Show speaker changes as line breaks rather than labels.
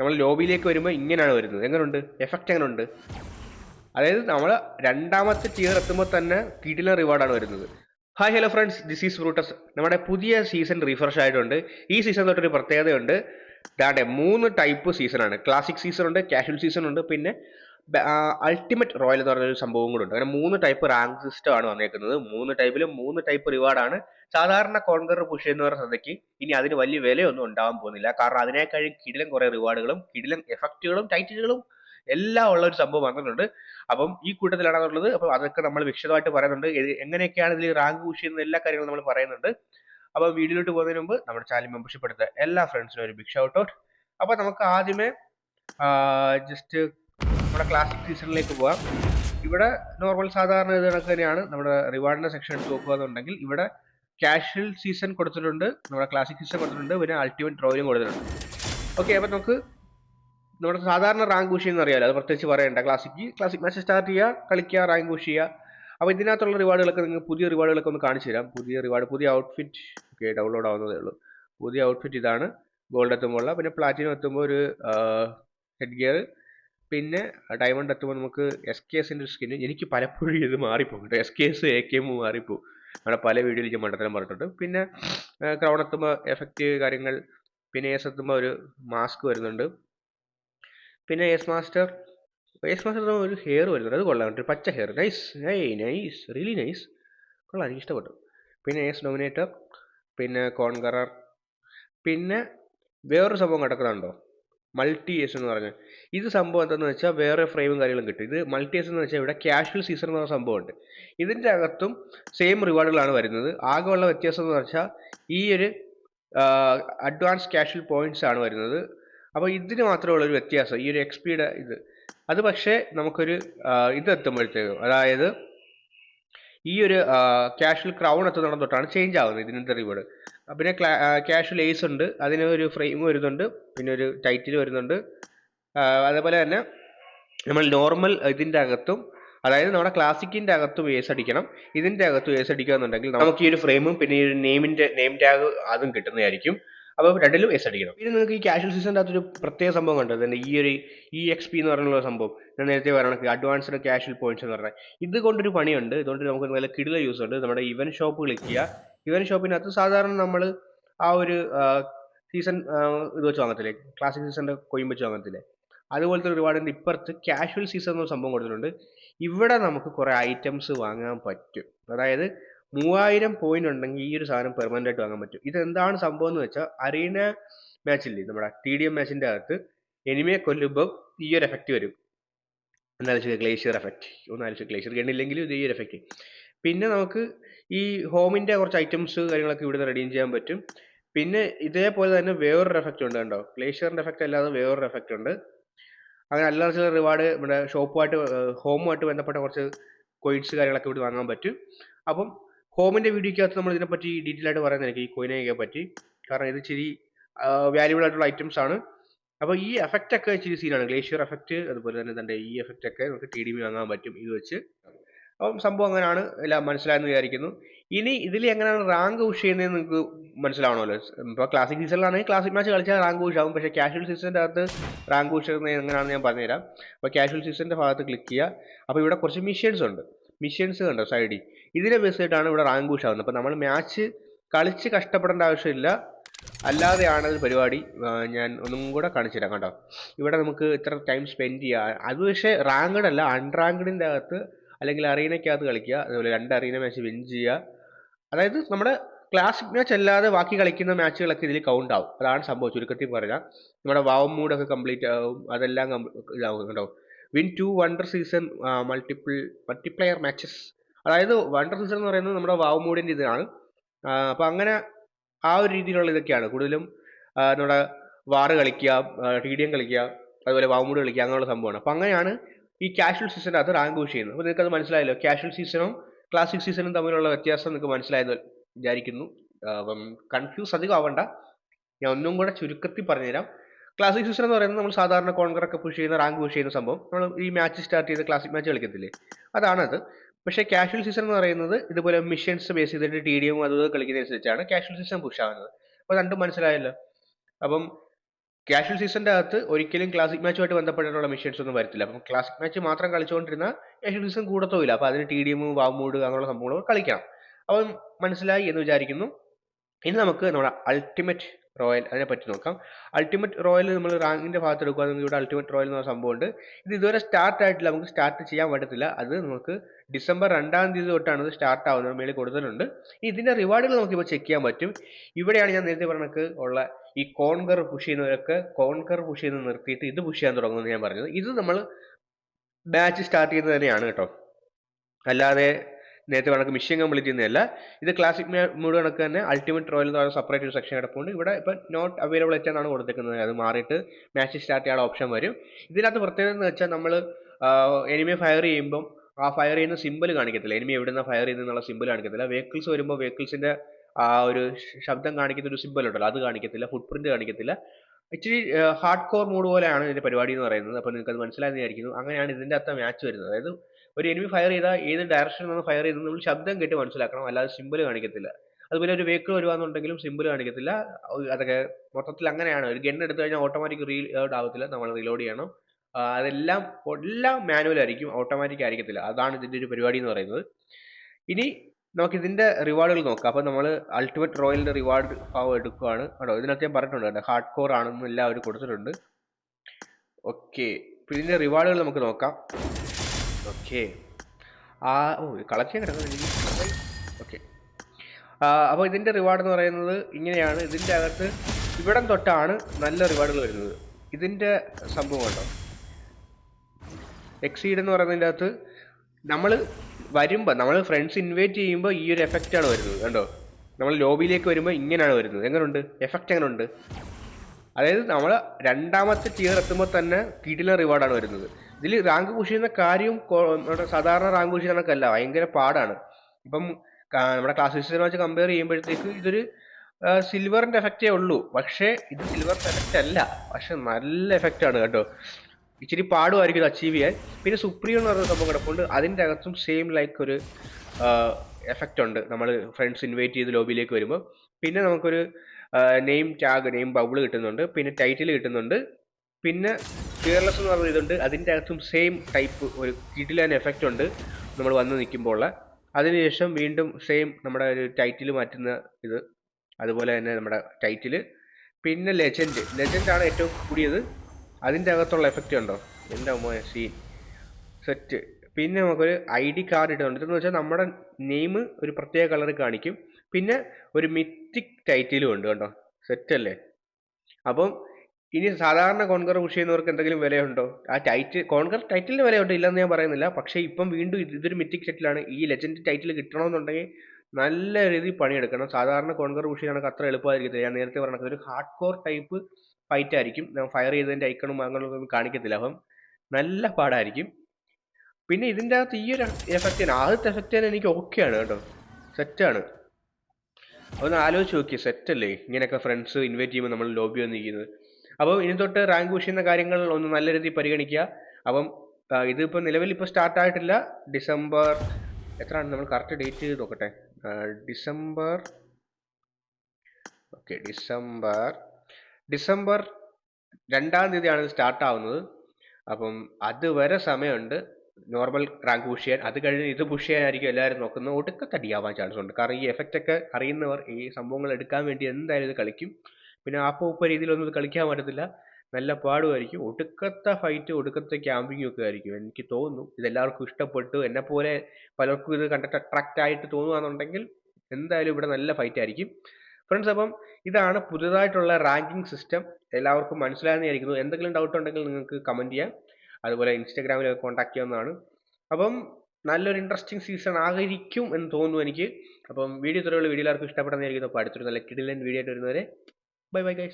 നമ്മൾ ലോബിയിലേക്ക് വരുമ്പോൾ ഇങ്ങനെയാണ് വരുന്നത്. എങ്ങനെയുണ്ട് എഫക്റ്റ് എങ്ങനെയുണ്ട് അതായത് നമ്മൾ രണ്ടാമത്തെ ടിയർ എത്തുമ്പോൾ തന്നെ കിടിലൻ റിവാർഡാണ് വരുന്നത്. Hi hello friends this is fruits നമ്മുടെ പുതിയ സീസൺ റീഫ്രഷ് ആയിട്ടുണ്ട്. ഈ സീസൺ തൊട്ടൊരു പ്രത്യേകതയുണ്ട്. ദാണ്ടെ മൂന്ന് ടൈപ്പ് സീസണാണ് ക്ലാസിക് സീസൺ ഉണ്ട് കാഷ്വൽ സീസൺ ഉണ്ട് പിന്നെ അൾട്ടിമേറ്റ് റോയൽ എന്ന് പറഞ്ഞൊരു സംഭവം കൂടെ ഉണ്ട്. അങ്ങനെ മൂന്ന് ടൈപ്പ് റാങ്ക് സിസ്റ്റം ആണ് വന്നേക്കുന്നത്. മൂന്ന് ടൈപ്പിലും മൂന്ന് ടൈപ്പ് റിവാർഡാണ് സാധാരണ കോൺകർ പുഷ് എന്ന് പറഞ്ഞ ശ്രദ്ധയ്ക്ക് ഇനി അതിന് വലിയ വിലയൊന്നും ഉണ്ടാവാൻ പോകുന്നില്ല. കാരണം അതിനേക്കാളും കിടിലം കുറെ റിവാർഡുകളും കിടിലം എഫക്റ്റുകളും ടൈറ്റിലുകളും എല്ലാം ഉള്ള ഒരു സംഭവം വന്നിട്ടുണ്ട്. അപ്പം ഈ കൂട്ടത്തിലാണെന്നുള്ളത് അപ്പം അതൊക്കെ നമ്മൾ വിശദമായിട്ട് പറയുന്നുണ്ട്. എങ്ങനെയൊക്കെയാണ് ഇതിൽ റാങ്ക് പുഷ് ചെയ്യുന്ന എല്ലാ കാര്യങ്ങളും നമ്മൾ പറയുന്നുണ്ട്. അപ്പോൾ വീഡിയോയിലോട്ട് പോകുന്നതിന് മുമ്പ് നമ്മുടെ ചാനൽ മെമ്പർഷിപ്പ് എടുത്ത എല്ലാ ഫ്രണ്ട്സിനും ഒരു ബിഗ് ഷൗട്ട് ഔട്ട് അപ്പോൾ നമുക്ക് ആദ്യമേ ജസ്റ്റ് നമ്മുടെ ക്ലാസിക് സീസണിലേക്ക് പോവാം. ഇവിടെ നോർമൽ സാധാരണ ഇത് തന്നെയാണ്. നമ്മുടെ റിവാർഡിന്റെ സെക്ഷൻ എടുത്ത് നോക്കുകയെന്നുണ്ടെങ്കിൽ ഇവിടെ കാഷ്വൽ സീസൺ കൊടുത്തിട്ടുണ്ട്. നമ്മുടെ ക്ലാസിക് സീസൺ കൊടുത്തിട്ടുണ്ട്. പിന്നെ അൾട്ടിമേറ്റ് റോയിലും കൊടുത്തിട്ടുണ്ട്. ഓക്കെ അപ്പോൾ നമുക്ക് നമ്മുടെ സാധാരണ റാങ്ക് പുഷ് എന്ന് അറിയാമല്ലോ അത് പ്രത്യേകിച്ച് പറയണ്ട. ക്ലാസിക് ക്ലാസിക് മാച്ച് സ്റ്റാർട്ട് ചെയ്യുക കളിക്കുക റാങ്ക് പുഷ് ചെയ്യുക. അപ്പോൾ ഇതിനകത്തുള്ള റിവാർഡുകളൊക്കെ നിങ്ങൾക്ക് പുതിയ റിവാർഡുകളൊക്കെ ഒന്ന് കാണിച്ചു തരാം. പുതിയ റിവാർഡ് പുതിയ ഔട്ട്ഫിറ്റ് ഓക്കെ ഡൗൺലോഡ് ആവുന്നതേ ഉള്ളൂ. പുതിയ ഔട്ട്ഫിറ്റ് ഇതാണ്. ഗോൾഡ് എത്തുമ്പോൾ പിന്നെ പ്ലാറ്റിനം എത്തുമ്പോൾ ഒരു ഹെഡ് ഗിയർ പിന്നെ ഡയമണ്ട് എത്തുമ്പോൾ നമുക്ക് എസ് കെ എസിന്റെ സ്കിന്ന് എനിക്ക് പലപ്പോഴും ഇത് മാറിപ്പോകും കേട്ടോ. S K S A K M മാറിപ്പോകും. അവിടെ പല വീഡിയോയിൽ ഞാൻ പറഞ്ഞിട്ടുണ്ട്. പിന്നെ ക്രൗൺ എത്തുമ്പോൾ എഫക്റ്റ് കാര്യങ്ങൾ പിന്നെ എസ് എത്തുമ്പോൾ ഒരു മാസ്ക് വരുന്നുണ്ട്. പിന്നെ എസ് മാസ്റ്റർ എസ് മാസ്റ്റർ ഒരു ഹെയർ വരുന്നുണ്ട്. അത് കൊള്ളാം. ഒരു പച്ച ഹെയർ നൈസ് നൈ നൈസ് റിയലി നൈസ് കൊള്ളാം എനിക്ക് ഇഷ്ടപ്പെട്ടു. പിന്നെ എസ് ഡൊമിനേറ്റർ പിന്നെ കോൺകറർ പിന്നെ വേറൊരു സംഭവം കിടക്കുന്നുണ്ടോ മൾട്ടി എസ് എന്ന് പറഞ്ഞാൽ ഇത് സംഭവം എന്താണെന്ന് വെച്ചാൽ വേറെ ഫ്രെയിമും കാര്യങ്ങളും കിട്ടും. ഇത് മൾട്ടി എസ് എന്ന് വെച്ചാൽ ഇവിടെ ക്യാഷ്വൽ സീസൺ എന്ന് പറഞ്ഞ സംഭവമുണ്ട്. ഇതിന്റെ അകത്തും സെയിം റിവാർഡുകളാണ് വരുന്നത്. ആകെയുള്ള വ്യത്യാസം എന്ന് വെച്ചാൽ ഈ ഒരു അഡ്വാൻസ് ക്യാഷ്വൽ പോയിന്റ്സ് ആണ് വരുന്നത്. അപ്പോൾ ഇതിന് മാത്രമുള്ള ഒരു വ്യത്യാസം ഈ ഒരു എക്സ്പീഡ് ഇത്. അത് പക്ഷേ നമുക്കൊരു ഇത് എത്തുമ്പോഴത്തേക്കും. അതായത് ഈ ഒരു ക്യാഷിൽ ക്രൗൺ എത്തുന്നിടം തൊട്ടാണ് ചേഞ്ച് ആവുന്നത് ഇതിന്റെ റിവേർഡ് പിന്നെ ക്യാഷിൽ ഏസ് ഉണ്ട്. അതിന് ഒരു ഫ്രെയിം വരുന്നുണ്ട്. പിന്നെ ഒരു ടൈറ്റിൽ വരുന്നുണ്ട്. അതേപോലെ തന്നെ നമ്മൾ നോർമൽ ഇതിന്റെ അകത്തും അതായത് നമ്മുടെ ക്ലാസിക്കിന്റെ അകത്തും ഏസ് അടിക്കണം. ഇതിന്റെ അകത്തും ഏസ് അടിക്കുക എന്നുണ്ടെങ്കിൽ നമുക്ക് ഈ ഒരു ഫ്രെയിമും പിന്നെ ഈ ഒരു നെയിമിന്റെ നെയിം ടാഗ് അതും കിട്ടുന്നതായിരിക്കും. അപ്പോൾ രണ്ടിലും എസ് അടിക്കണം. പിന്നെ നിങ്ങൾക്ക് ഈ കാഷ്വൽ സീസണിന്റെ അകത്തൊരു പ്രത്യേക സംഭവം കണ്ടത്? ഈ ഒരു ഇ എക്സ് പി എന്ന് പറഞ്ഞുള്ള സംഭവം? ഞാൻ നേരത്തെ പറയണ അഡ്വാൻസ്ഡ് കാഷ്വൽ പോയിന്റ്സ് എന്ന് പറഞ്ഞാൽ ഇത് കൊണ്ടൊരു പണിയുണ്ട്. ഇതുകൊണ്ട് നമുക്ക് നല്ല കിടില യൂസ് ഉണ്ട്. നമ്മുടെ ഇവൻ ഷോപ്പ് ക്ലിക്ക് ചെയ്യുക ഇവൻ ഷോപ്പിനകത്ത് സാധാരണ നമ്മൾ ആ ഒരു സീസൺ ഇത് വെച്ച് വാങ്ങത്തില്ലേ? ക്ലാസിക് സീസണിന്റെ കൊയും വെച്ച് വാങ്ങത്തില്ലേ? അതുപോലത്തെ ഒരു റിവാർഡിന്റെ ഇപ്പുറത്ത് കാഷ്വൽ സീസൺ എന്ന സംഭവം കൊടുത്തിട്ടുണ്ട്. ഇവിടെ നമുക്ക് കുറേ ഐറ്റംസ് വാങ്ങാൻ പറ്റും. അതായത് മൂവായിരം പോയിന്റ് ഉണ്ടെങ്കിൽ ഈ ഒരു സാധനം പെർമനന്റ് ആയിട്ട് വാങ്ങാൻ പറ്റും. ഇത് എന്താണ് സംഭവം എന്ന് വെച്ചാൽ അറീന മാച്ചില്ലേ നമ്മുടെ ടി ഡി എം മാച്ചിന്റെ അകത്ത് എനിമയെ കൊല്ലുമ്പോൾ ഈ ഒരു എഫക്റ്റ് വരും. എന്നാലോചിക്കുക ഗ്ലേഷ്യർ എഫക്റ്റ് ഒന്ന് ആലോചിക്കുക ഗ്ലേഷ്യർ കണ്ടില്ലെങ്കിലും ഇത് ഈ ഒരു എഫക്റ്റ് പിന്നെ നമുക്ക് ഈ ഹോമിന്റെ കുറച്ച് ഐറ്റംസ് കാര്യങ്ങളൊക്കെ ഇവിടെ റെഡീം ചെയ്യാൻ പറ്റും. പിന്നെ ഇതേപോലെ തന്നെ വേറൊരു എഫക്റ്റ് ഉണ്ട് കണ്ടോ? ഗ്ലേഷ്യറിന്റെ എഫക്റ്റ് അല്ലാതെ വേറൊരു എഫക്റ്റ് ഉണ്ട്. അങ്ങനെ അല്ലാതെ ചില റിവാർഡ് നമ്മുടെ ഷോപ്പുമായിട്ട് ഹോമുമായിട്ട് ബന്ധപ്പെട്ട കുറച്ച് കോയിൻസ് കാര്യങ്ങളൊക്കെ ഇവിടെ വാങ്ങാൻ പറ്റും. അപ്പം ഹോമിന്റെ വീഡിയോക്കകത്ത് നമ്മൾ ഇതിനെപ്പറ്റി ഡീറ്റെയിൽ ആയിട്ട് പറയാൻ എനിക്ക് ഈ കോയിനെയൊക്കെ പറ്റി. കാരണം ഇത് ഇച്ചിരി വാല്യുബിൾ ആയിട്ടുള്ള ഐറ്റംസ് ആണ്. അപ്പോൾ ഈ എഫക്റ്റ് ഒക്കെ ഇച്ചിരി സീനാണ് ഗ്ലേഷ്യർ എഫക്റ്റ് അതുപോലെ തന്നെ തന്റെ ഈ എഫക്റ്റ് ഒക്കെ നമുക്ക് ടി ഡി വാങ്ങാൻ പറ്റും ഇത് വെച്ച്. അപ്പം സംഭവം അങ്ങനെയാണ്. എല്ലാം മനസ്സിലായെന്ന് വിചാരിക്കുന്നു. ഇനി ഇതിൽ എങ്ങനെയാണ് റാങ്ക് പുഷ് ചെയ്യുന്നത് നിങ്ങൾക്ക് മനസ്സിലാവണമല്ലോ. ഇപ്പോൾ ക്ലാസിക് സീസണിലാണെങ്കിൽ ക്ലാസിക് മാച്ച് കളിച്ചാൽ റാങ്ക് പുഷ് ആവും. പക്ഷേ കാഷ്വൽ സീസണിന്റെ അകത്ത് റാങ്ക് പുഷ് ചെയ്യുന്നത് എങ്ങനെയാണെന്ന് ഞാൻ പറഞ്ഞുതരാം. അപ്പോൾ കാഷ്വൽ സീസണിന്റെ ഭാഗത്ത് ക്ലിക്ക് ചെയ്യുക. അപ്പോൾ ഇവിടെ കുറച്ച് മിഷൻസ് ഉണ്ട്. മിഷ്യൻസ് കണ്ടോ സൈഡിൽ ഇതിനെ ബേസ് ചെയ്തിട്ടാണ് ഇവിടെ റാങ്ക് പുഷ് ആവുന്നത്. അപ്പോൾ നമ്മൾ മാച്ച് കളിച്ച് കഷ്ടപ്പെടേണ്ട ആവശ്യമില്ല. അല്ലാതെയാണ് ഒരു പരിപാടി. ഞാൻ ഒന്നും കൂടെ കാണിച്ചു തരാം കേട്ടോ ഇവിടെ നമുക്ക് ഇത്ര ടൈം സ്പെൻഡ് ചെയ്യുക അത് പക്ഷേ റാങ്ക്ഡ് അല്ല അൺറാങ്ക്ഡിന്റെ അകത്ത് അല്ലെങ്കിൽ അറീനയ്ക്കകത്ത് കളിക്കുക. അതുപോലെ രണ്ട് അറീന മാച്ച് വിൻ ചെയ്യുക. അതായത് നമ്മുടെ ക്ലാസിക് മാച്ച് അല്ലാതെ ബാക്കി കളിക്കുന്ന മാച്ചുകളൊക്കെ ഇതിൽ കൗണ്ട് ആവും. അതാണ് സംഭവം ചുരുക്കത്തിൽ പറഞ്ഞാൽ നമ്മുടെ വാവം മൂഡൊക്കെ കംപ്ലീറ്റ് ആവും. അതെല്ലാം ഇതാവും കേട്ടോ win to wonder season multiple multiplayer matches അതായത് വണ്ടർ സീസൺ എന്ന് പറയുന്നത് നമ്മുടെ വാവ് മൂഡിന്റെ ഇതാണ്. അപ്പോൾ അങ്ങനെ ആ ഒരു രീതിയിലുള്ള ഇതൊക്കെയാണ്. കൂടുതലും നമ്മുടെ വാറ് കളിക്കുക ടി ഡി എം കളിക്കുക അതുപോലെ വാവ് മൂഡ് കളിക്കുക അങ്ങനെയുള്ള സംഭവമാണ്. അപ്പോൾ അങ്ങനെയാണ് ഈ കാഷ്വൽ സീസണിന്റെ അകത്ത് റാങ്ക് പുഷ് ചെയ്യുന്നത്. അപ്പോൾ നിങ്ങൾക്ക് അത് മനസ്സിലായല്ലോ കാഷ്വൽ സീസണും ക്ലാസിക് സീസണും തമ്മിലുള്ള വ്യത്യാസം നിങ്ങൾക്ക് മനസ്സിലായെന്ന് വിചാരിക്കുന്നു. അപ്പം കൺഫ്യൂസ് അധികം ആവണ്ട. ഞാൻ ഒന്നും കൂടെ ചുരുക്കത്തിൽ പറഞ്ഞുതരാം. ക്ലാസിക് സീസൺ എന്ന് പറയുന്നത് നമ്മൾ സാധാരണ കോൺകർ ഒക്കെ പുഷ് ചെയ്യുന്ന റാങ്ക് പുഷ് ചെയ്യുന്ന സംഭവം. നമ്മൾ ഈ മാച്ച് സ്റ്റാർട്ട് ചെയ്ത് ക്ലാസിക് മാച്ച് കളിക്കത്തില്ലേ? അതാണത് പക്ഷേ കാഷ്വൽ സീസൺ എന്ന് പറയുന്നത് ഇതുപോലെ മിഷൻസ് ബേസ് ചെയ്തിട്ട് ടി ഡി എം അത് കളിക്കുന്നതനുസരിച്ചാണ് കാഷ്വൽ സീസൺ പുഷ് ആവുന്നത്. അപ്പോൾ രണ്ടും മനസ്സിലായല്ലോ. അപ്പം കാഷ്വൽ സീസണിന്റെ അകത്ത് ഒരിക്കലും ക്ലാസിക് മാച്ചുമായിട്ട് ബന്ധപ്പെട്ടിട്ടുള്ള മിഷൻസ് ഒന്നും വരത്തില്ല. അപ്പം ക്ലാസിക് മാച്ച് മാത്രം കളിച്ചുകൊണ്ടിരുന്ന കാഷ്വൽ സീസൺ കൂടത്തുമില്ല. അപ്പോൾ അതിന് ടി ഡി എം വാമൂട് അങ്ങനെയുള്ള സംഭവങ്ങൾ കളിക്കണം അപ്പം മനസ്സിലായി എന്ന് വിചാരിക്കുന്നു. ഇനി നമുക്ക് നമ്മുടെ അൾട്ടിമേറ്റ് റോയൽ അതിനെ പറ്റി നോക്കാം. അൾട്ടിമേറ്റ് റോയൽ നമ്മൾ റാങ്കിന്റെ ഭാഗത്ത് എടുക്കുകയാണെങ്കിൽ ഇവിടെ അൾട്ടിമേറ്റ് റോയൽ എന്ന് പറഞ്ഞ സംഭവമുണ്ട്. ഇത് ഇതുവരെ സ്റ്റാർട്ട് ആയിട്ടില്ല. നമുക്ക് സ്റ്റാർട്ട് ചെയ്യാൻ പറ്റത്തില്ല. അത് നമുക്ക് ഡിസംബർ രണ്ടാം തീയതി തൊട്ടാണ് ഇത് സ്റ്റാർട്ട് ആവുന്നത്. മേളിൽ കൊടുത്തിട്ടുണ്ട്. ഇതിന്റെ റിവാർഡുകൾ നമുക്ക് ഇപ്പോൾ ചെക്ക് ചെയ്യാൻ പറ്റും. ഇവിടെയാണ് ഞാൻ നേരത്തെ പറഞ്ഞക്ക് ഉള്ള ഈ കോൺകർ പുഷ് ചെയ്യുന്നവരൊക്കെ കോൺകർ പുഷ് ചെയ്ത് നിർത്തിയിട്ട് ഇത് പുഷ് ചെയ്യാൻ തുടങ്ങുമെന്ന് ഞാൻ പറഞ്ഞത്. ഇത് നമ്മൾ ബാച്ച് സ്റ്റാർട്ട് ചെയ്യുന്നത് തന്നെയാണ് കേട്ടോ. അല്ലാതെ നേരത്തെ കണക്ക് മിഷൻ കംപ്ലീറ്റ് ചെയ്യുന്നതല്ല. ഇത് ക്ലാസിക് മൂഡ് കണക്ക് തന്നെ അൾട്ടിമേറ്റ് റോയൽ എന്ന് പറയുന്ന സെപ്പറേറ്റ് സെക്ഷൻ കിടപ്പുണ്ട്. ഇവിടെ ഇപ്പം നോട്ട് അവൈലബിൾ ആയിട്ടാണ് കൊടുത്തേക്കുന്നത്. അത് മാറിയിട്ട് മാച്ച് സ്റ്റാർട്ട് ചെയ്യാനുള്ള ഓപ്ഷൻ വരും. ഇതിനകത്ത് പ്രത്യേകത എന്ന് വെച്ചാൽ നമ്മൾ എനിമി ഫയർ ചെയ്യുമ്പം ആ ഫയർ ചെയ്യുന്ന സിമ്പിൾ കാണിക്കത്തില്ല. എനിമി എവിടുന്ന ഫയർ ചെയ്യുന്നുള്ള സിമ്പിൾ കാണിക്കത്തില്ല. വെഹിക്കിൾസ് വരുമ്പോൾ വെഹിക്കിൾസിന്റെ ആ ഒരു ശബ്ദം കാണിക്കുന്ന ഒരു സിമ്പിൾ ഉണ്ടല്ലോ. അത് കാണിക്കത്തില്ല. ഫുട് പ്രിന്റ് കാണിക്കത്തില്ല. ഇച്ചിരി ഹാർഡ് കോർ മൂഡ് പോലെയാണ് ഇതിന്റെ പരിപാടി എന്ന് പറയുന്നത്. അപ്പോൾ നിങ്ങൾക്ക് അത് മനസ്സിലായെന്ന് വിചാരിക്കുന്നു. അങ്ങനെയാണ് ഇതിന്റെ അത്ത മാച്ച് വരുന്നത്. അതായത് ഒരു എനിമി ഫയർ ചെയ്താൽ ഏത് ഡയറക്ഷനിൽ ഫയർ ചെയ്തെന്ന് നമ്മൾ ശബ്ദം കേട്ട് മനസ്സിലാക്കണം. അല്ലാതെ സിമ്പിൾ കാണിക്കത്തില്ല. അതുപോലെ ഒരു വെഹിക്കിൾ വരുവാന്നുണ്ടെങ്കിലും സിമ്പിൾ കാണിക്കത്തില്ല. അതൊക്കെ മൊത്തത്തിൽ അങ്ങനെയാണ്. ഒരു ഗൺ എടുത്തു കഴിഞ്ഞാൽ ഓട്ടോമാറ്റിക് റീലോഡ് ആവത്തില്ല. നമ്മൾ റീലോഡ് ചെയ്യണം. അതെല്ലാം എല്ലാം മാനുവൽ ആയിരിക്കും. ഓട്ടോമാറ്റിക് ആയിരിക്കത്തില്ല. അതാണ് ഇതിന്റെ ഒരു പരിപാടി എന്ന് പറയുന്നത്. ഇനി നമുക്ക് ഇതിന്റെ റിവാർഡുകൾ നോക്കാം. അപ്പോൾ നമ്മൾ അൾട്ടിമേറ്റ് റോയലിന്റെ റിവാർഡ് ഭാവം എടുക്കുകയാണ് കേട്ടോ ഇതിനകത്ത് ഞാൻ പറഞ്ഞിട്ടുണ്ട് ഹാർഡ് കോർ ആണെന്ന് എല്ലാവരും കൊടുത്തിട്ടുണ്ട്. ഓക്കെ ഇതിന്റെ റിവാർഡുകൾ നമുക്ക് നോക്കാം. ഓക്കെ. ആ ഓ കളക്ഷൻ കിടക്കുന്നില്ല ഓക്കെ. അപ്പോൾ ഇതിന്റെ റിവാർഡ് എന്ന് പറയുന്നത് ഇങ്ങനെയാണ്. ഇതിന്റെ അകത്ത് ഇവിടം തൊട്ടാണ് നല്ല റിവാർഡുകൾ വരുന്നത്. ഇതിന്റെ സംഭവം കണ്ടോ എക്സീഡ് എന്ന് പറയുന്നതിന്റെ അകത്ത് നമ്മൾ വരുമ്പോൾ നമ്മൾ ഫ്രണ്ട്സ് ഇൻവൈറ്റ് ചെയ്യുമ്പോൾ ഈ ഒരു എഫക്റ്റ് ആണ് വരുന്നത്. കണ്ടോ? നമ്മൾ ലോബിയിലേക്ക് വരുമ്പോൾ ഇങ്ങനെയാണ് വരുന്നത്. എങ്ങനെയുണ്ട് എഫക്റ്റ് എങ്ങനെയുണ്ട് അതായത് നമ്മൾ രണ്ടാമത്തെ ടിയർ എത്തുമ്പോൾ തന്നെ കിടിലൻ റിവാർഡാണ് വരുന്നത്. ഇതിൽ റാങ്ക് പുഷ് ചെയ്യുന്ന കാര്യവും സാധാരണ റാങ്ക് പുഷ് കണക്കല്ല ഭയങ്കര പാടാണ്. ഇപ്പം നമ്മുടെ ക്ലാസ് സിസ്റ്റം വെച്ച് കമ്പയർ ചെയ്യുമ്പോഴത്തേക്ക് ഇതൊരു സിൽവറിന്റെ എഫക്റ്റേ ഉള്ളൂ. പക്ഷേ ഇത് സിൽവർ എഫക്റ്റ് അല്ല. പക്ഷെ നല്ല എഫക്റ്റ് ആണ് കേട്ടോ. ഇച്ചിരി പാടുമായിരിക്കും ഇത് അച്ചീവ് ചെയ്യാൻ. പിന്നെ സുപ്രീം എന്ന് പറയുന്ന സംഭവം കിടപ്പുണ്ട്. അതിന്റെ അകത്തും സെയിം ലൈക്ക് ഒരു എഫക്റ്റ് ഉണ്ട്. നമ്മൾ ഫ്രണ്ട്സ് ഇൻവൈറ്റ് ചെയ്ത് ലോബിയിലേക്ക് വരുമ്പോൾ പിന്നെ നമുക്കൊരു നെയിം ടാഗ് നെയിം ബബിൾ കിട്ടുന്നുണ്ട്. പിന്നെ ടൈറ്റിൽ കിട്ടുന്നുണ്ട്. പിന്നെ ഫിയർലെസ് എന്ന് പറഞ്ഞ ഇതുണ്ട്. അതിന്റെ അകത്തും സെയിം ടൈപ്പ് ഒരു കിടിലൻ എഫക്റ്റ് ഉണ്ട്. നമ്മൾ വന്ന് നിൽക്കുമ്പോൾ അതിനുശേഷം വീണ്ടും സെയിം നമ്മുടെ ഒരു ടൈറ്റിൽ മാറ്റുന്ന ഇത്. അതുപോലെ തന്നെ നമ്മുടെ ടൈറ്റിൽ പിന്നെ ലെജൻഡ് ലെജൻഡാണ് ഏറ്റവും കൂടിയത്. അതിന്റെ അകത്തുള്ള എഫക്റ്റ് ഉണ്ടോ? എന്റെ അമ്മ സീൻ സെറ്റ് പിന്നെ നമുക്കൊരു ഐ ഡി കാർഡ് ഇടുന്നുണ്ട്. ഇതെന്ന് വെച്ചാൽ നമ്മുടെ നെയിം ഒരു പ്രത്യേക കളറ് കാണിക്കും. പിന്നെ ഒരു മിത്തിക് ടൈറ്റിലും ഉണ്ട് കേട്ടോ. സെറ്റ് അല്ലേ? അപ്പം ഇനി സാധാരണ കോൺകർ പുഷ് ചെയ്യുന്നവർക്ക് എന്തെങ്കിലും വിലയുണ്ടോ? ആ ടൈറ്റിൽ കോൺകർ ടൈറ്റിലിന് വിലയുണ്ട് ഇല്ലെന്ന് ഞാൻ പറയുന്നില്ല. പക്ഷേ ഇപ്പം വീണ്ടും ഇതൊരു മിത്തിക് സെറ്റിലാണ് ഈ ലെജൻഡ് ടൈറ്റിൽ കിട്ടണമെന്നുണ്ടെങ്കിൽ നല്ല രീതിയിൽ പണിയെടുക്കണം. സാധാരണ കോൺകർ പുഷ് ചെയ്യണമെങ്കിൽ അത്ര എളുപ്പമായിരിക്കത്തില്ല. ഞാൻ നേരത്തെ പറഞ്ഞത് ഒരു ഹാർഡ് കോർ ടൈപ്പ് ഫൈറ്റ് ആയിരിക്കും ഫയർ ചെയ്തതിന്റെ ഐക്കണും അങ്ങനെയൊന്നും കാണിക്കത്തില്ല. അപ്പം നല്ല പാടായിരിക്കും. പിന്നെ ഇതിന്റെ അകത്ത് ഈ ഒരു എഫക്റ്റ് ആദ്യത്തെ എഫക്റ്റ് തന്നെ എനിക്ക് ഓക്കെയാണ് കേട്ടോ. സെറ്റാണ് ഒന്ന് ആലോചിച്ച് നോക്കി സെറ്റല്ലേ ഇങ്ങനെയൊക്കെ ഫ്രണ്ട്സ് ഇൻവൈറ്റ് ചെയ്യുമ്പോൾ നമ്മൾ ലോബി വന്നിരിക്കുന്നത് അപ്പോൾ ഇനി തൊട്ട് റാങ്ക് പുഷ് ചെയ്യുന്ന കാര്യങ്ങൾ ഒന്ന് നല്ല രീതിയിൽ പരിഗണിക്കുക. അപ്പം ഇതിപ്പോൾ നിലവിൽ ഇപ്പോൾ സ്റ്റാർട്ട് ആയിട്ടില്ല. ഡിസംബർ എത്രയാണ്? നമ്മൾ കറക്റ്റ് ഡേറ്റ് നോക്കട്ടെ. ഡിസംബർ ഓക്കെ ഡിസംബർ ഡിസംബർ രണ്ടാം തീയതിയാണ് ഇത് സ്റ്റാർട്ട് ആവുന്നത്. അപ്പം അതുവരെ സമയമുണ്ട്. നോർമൽ റാങ്ക് പുഷ് ചെയ്യാൻ അത് കഴിഞ്ഞ് ഇത് പുഷ് ചെയ്യാനായിരിക്കും എല്ലാവരും നോക്കുന്നത്. ഒടുക്കത്തടിയാവാൻ ചാൻസ് ഉണ്ട്. കാരണം ഈ എഫക്റ്റ് ഒക്കെ അറിയുന്നവർ ഈ സംഭവങ്ങൾ എടുക്കാൻ വേണ്ടി എന്തായാലും ഇത് കളിക്കും. പിന്നെ ആപ്പ ഉപ്പ രീതിയിലൊന്നും ഇത് കളിക്കാൻ പറ്റത്തില്ല. നല്ല പാടുമായിരിക്കും. ഒടുക്കത്തെ ഫൈറ്റ് ഒടുക്കത്തെ ക്യാമ്പിങ്ങും ഒക്കെ ആയിരിക്കും. എനിക്ക് തോന്നുന്നു ഇതെല്ലാവർക്കും ഇഷ്ടപ്പെട്ടു. എന്നെ പോലെ പലർക്കും ഇത് കണ്ടിട്ട് അട്രാക്റ്റ് ആയിട്ട് തോന്നുകയാണെന്നുണ്ടെങ്കിൽ എന്തായാലും ഇവിടെ നല്ല ഫൈറ്റ് ആയിരിക്കും. ഫ്രണ്ട്സ് അപ്പം ഇതാണ് പുതുതായിട്ടുള്ള റാങ്കിങ് സിസ്റ്റം എല്ലാവർക്കും മനസ്സിലായെന്ന് വിചാരിക്കുന്നു. എന്തെങ്കിലും ഡൗട്ട് ഉണ്ടെങ്കിൽ നിങ്ങൾക്ക് കമന്റ് ചെയ്യാം. അതുപോലെ ഇൻസ്റ്റാഗ്രാമിൽ കോൺടാക്ട് ചെയ്യാവുന്നതാണ് അപ്പം നല്ലൊരു ഇൻട്രസ്റ്റിംഗ് സീസൺ ആയിരിക്കും എന്ന് തോന്നുന്നു എനിക്ക്. അപ്പം വീഡിയോ ഇത്രയുള്ള വീഡിയോ എല്ലാവർക്കും ഇഷ്ടപ്പെടുന്നതായിരിക്കും അപ്പോൾ അടുത്തൊരു നല്ല കിടിലൻ വീഡിയോ ആയിട്ട് വരുന്നവരെ ബൈ ബൈ ഗൈസ്